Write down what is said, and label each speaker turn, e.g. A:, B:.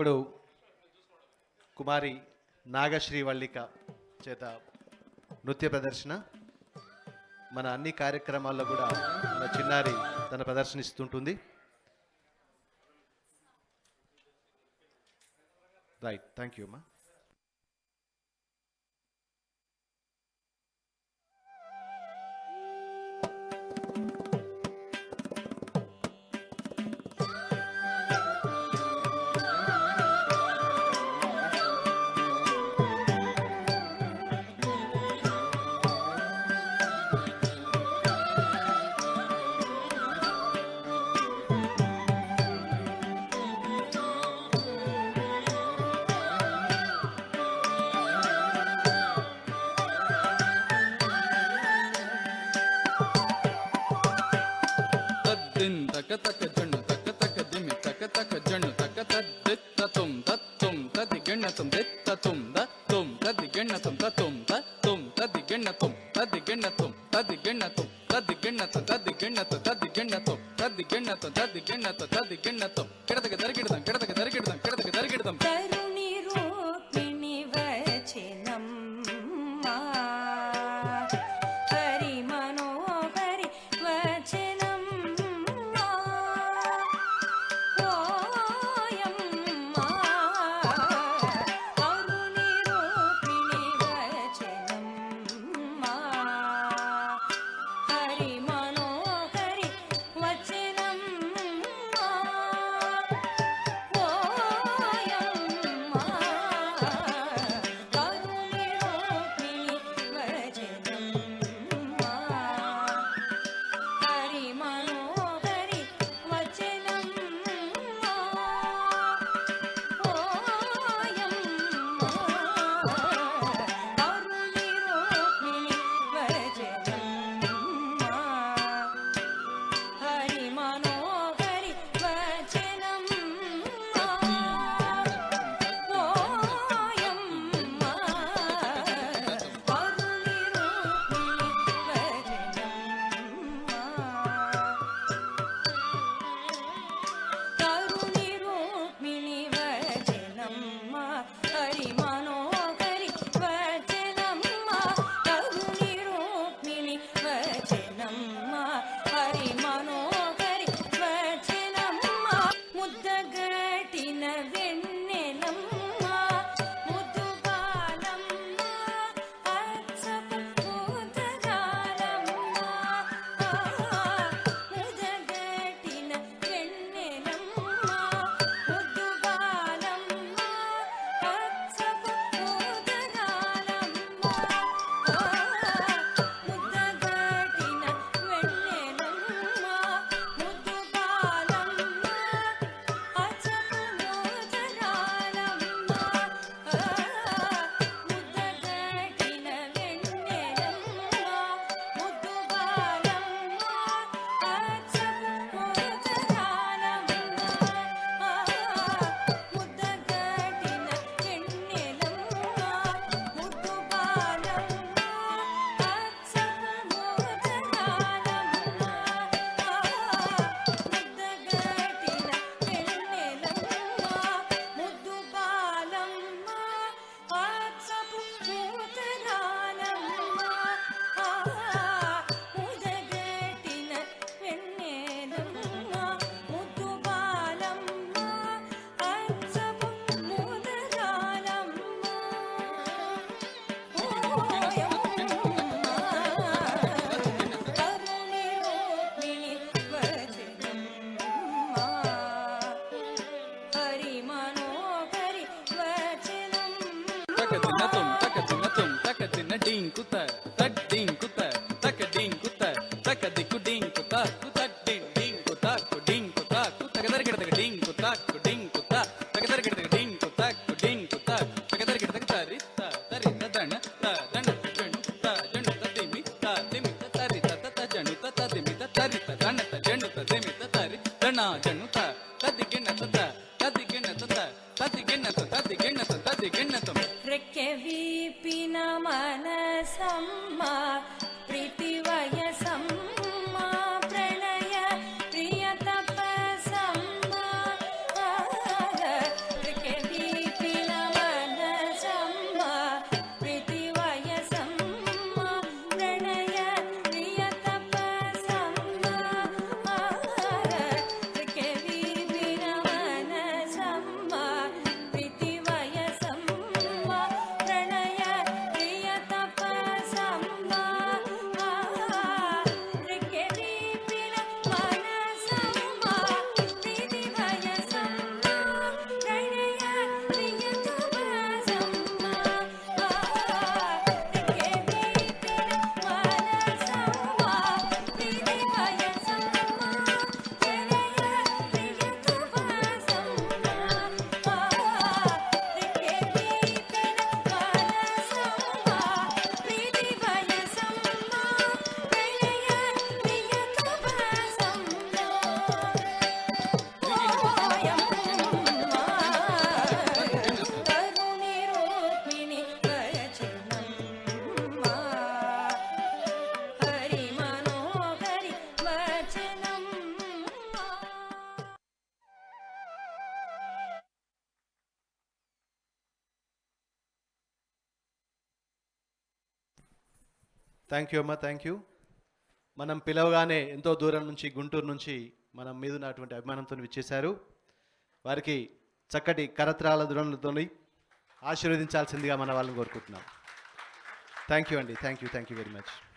A: ఇప్పుడు కుమారి నాగశ్రీ వల్లిక చేత నృత్య ప్రదర్శన. మన అన్ని కార్యక్రమాల్లో కూడా మన చిన్నారి తన ప్రదర్శన ఇస్తుంటుంది రైట్ థ్యాంక్ యూ అమ్మా
B: తద్దిన్ తక తక జన్ను తక తక దిమి తక తక జన్ను తక తద్దిత్త తుం తత్తుం తది గణతం దిత్త తుం దత్తుం తది గణతం తతుం తత్తుం తది గణతం తది గణతం తది గణతం తది గణతం తది గణతం తది గణతం తది గణతం తది గణతం తది గణతం కిడతక దరికిడదాం కిడతక దరికిడదాం కిడతక దరికిడదాం
C: ticket.
A: థ్యాంక్ యూ అమ్మ థ్యాంక్ యూ మనం పిలవగానే ఎంతో దూరం నుంచి గుంటూరు నుంచి మనం మీద ఉన్నటువంటి అభిమానంతో విచ్చేశారు. వారికి చక్కటి కరత్రాల దృఢంతో ఆశీర్వదించాల్సిందిగా మన వాళ్ళని కోరుకుంటున్నాం. థ్యాంక్ యూ అండి. Thank you thank you very much